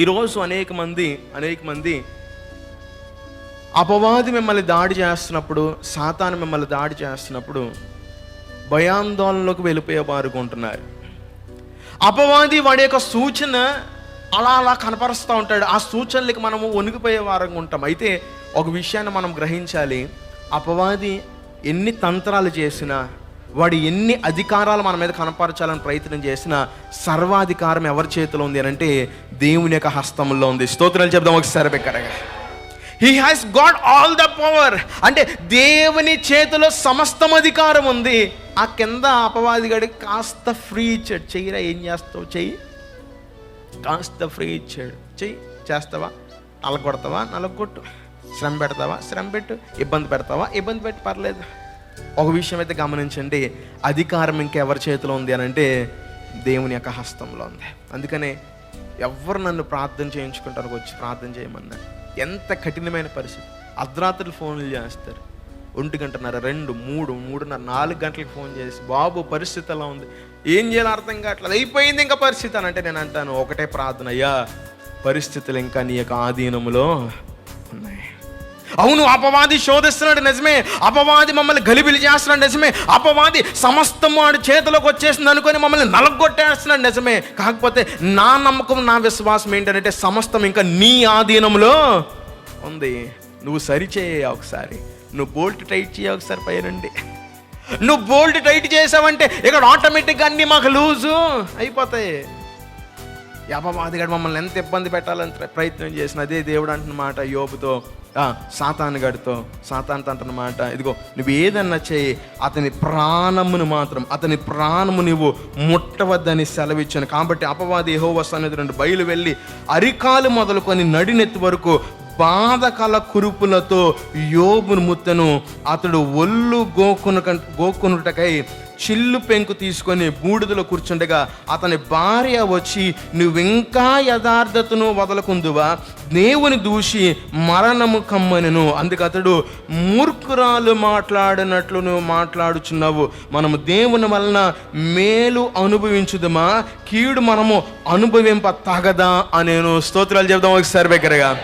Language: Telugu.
ఈరోజు అనేక మంది అనేక మంది అపవాది మిమ్మల్ని దాడి చేస్తున్నప్పుడు సాతాను మిమ్మల్ని దాడి చేస్తున్నప్పుడు భయాందోళనలోకి వెళ్ళిపోయేవారు ఉంటున్నారు. అపవాది వాడి యొక్క సూచన అలా అలా కనపరుస్తూ ఉంటాడు. ఆ సూచనలకి మనము వణికిపోయే వారంగా ఉంటాం. అయితే ఒక విషయాన్ని మనం గ్రహించాలి. అపవాది ఎన్ని తంత్రాలు చేసినా వాడు ఎన్ని అధికారాలు మన మీద కనపరచాలని ప్రయత్నం చేసినా సర్వాధికారం ఎవరి చేతిలో ఉంది అని అంటే దేవుని యొక్క హస్తంలో ఉంది. స్తోత్రాలు చెప్దాం ఒకసారి బెక్కరగా. He has God all the power అంటే దేవుని చేతిలో సమస్తం అధికారం ఉంది. ఆ కింద అపవాదిగాడికి కాస్త ఫ్రీ ఇచ్చాడు. చెయ్యిరా ఏం చేస్తావు? చెయ్యి. కాస్త ఫ్రీ ఇచ్చాడు. చెయ్యి. చేస్తావా? నలగొడతావా? నలగొట్టు. శ్రమ పెడతావా? శ్రమ పెట్టు. ఇబ్బంది పెడతావా? ఇబ్బంది పెట్టి పర్లేదు. ఒక విషయం అయితే గమనించండి అధికారం ఇంకెవరి చేతిలో ఉంది అని అంటే దేవుని యొక్క హస్తంలో ఉంది. అందుకనే ఎవరు నన్ను ప్రార్థన చేయించుకుంటారు వచ్చి ప్రార్థన చేయమన్నా. ఎంత కఠినమైన పరిస్థితి. అర్ధరాత్రులు ఫోన్లు చేస్తారు. ఒంటి గంటన్నర రెండు మూడు మూడున్నర నాలుగు గంటలకు ఫోన్ చేసి బాబు పరిస్థితి ఎలా ఉంది? ఏం చేయాలో అర్థం కావట్లేదు. అయిపోయింది ఇంకా పరిస్థితి అని అంటే నేను అంటాను ఒకటే ప్రార్థన అయ్యా పరిస్థితులు ఇంకా నీ యొక్క ఆధీనంలో ఉన్నాయి. అవును అపవాది శోధిస్తున్నాడు నిజమే. అపవాది మమ్మల్ని గలిబిలి చేస్తున్నాడు నిజమే. అపవాది సమస్తం వాడి చేతిలోకి వచ్చేసింది అనుకొని మమ్మల్ని నలగొట్టేస్తున్నాడు నిజమే. కాకపోతే నా నమ్మకం నా విశ్వాసం ఏంటంటే సమస్తం ఇంకా నీ ఆధీనంలో ఉంది. నువ్వు సరిచేయ ఒకసారి. నువ్వు బోల్ట్ టైట్ చేయ ఒకసారి పైనండి. నువ్వు బోల్ట్ టైట్ చేసావంటే ఇక్కడ ఆటోమేటిక్గా అన్నీ మాకు లూజు అయిపోతాయి. అపవాదిగాడు మమ్మల్ని ఎంత ఇబ్బంది పెట్టాలని ప్రయత్నం చేసిన అదే దేవుడు అంటున్నమాట యోబుతో ఆ, సాతాను గడితో సాతాన్ అంటున్నమాట ఇదిగో నువ్వు ఏదన్నా చేయి అతని ప్రాణమును మాత్రం అతని ప్రాణము నువ్వు ముట్టవద్దని సెలవిచ్చాను. కాబట్టి అపవాది ఏహో అనేది రెండు బయలు వెళ్ళి అరికాలు మొదలుకొని నడినెత్తి వరకు బాధకల కురుపులతో యోబును ముత్తను అతడు ఒళ్ళు గోకును గోకునుటకై చిల్లు పెంకు తీసుకొని బూడిదలో కూర్చుండగా అతని భార్య వచ్చి నువ్వింకా యథార్థతను వదలకుందువా? దేవుని దూషి మరణము కమ్మనెను. అందుకు అతడు మూర్ఖురాలు మాట్లాడినట్లు నువ్వు మాట్లాడుచున్నావు. మనము దేవుని వలన మేలు అనుభవించుదమా? కీడు మనము అనుభవింప తగదా అనేను స్తోత్రాలు చెబుదాం ఒకసారి దగ్గరగా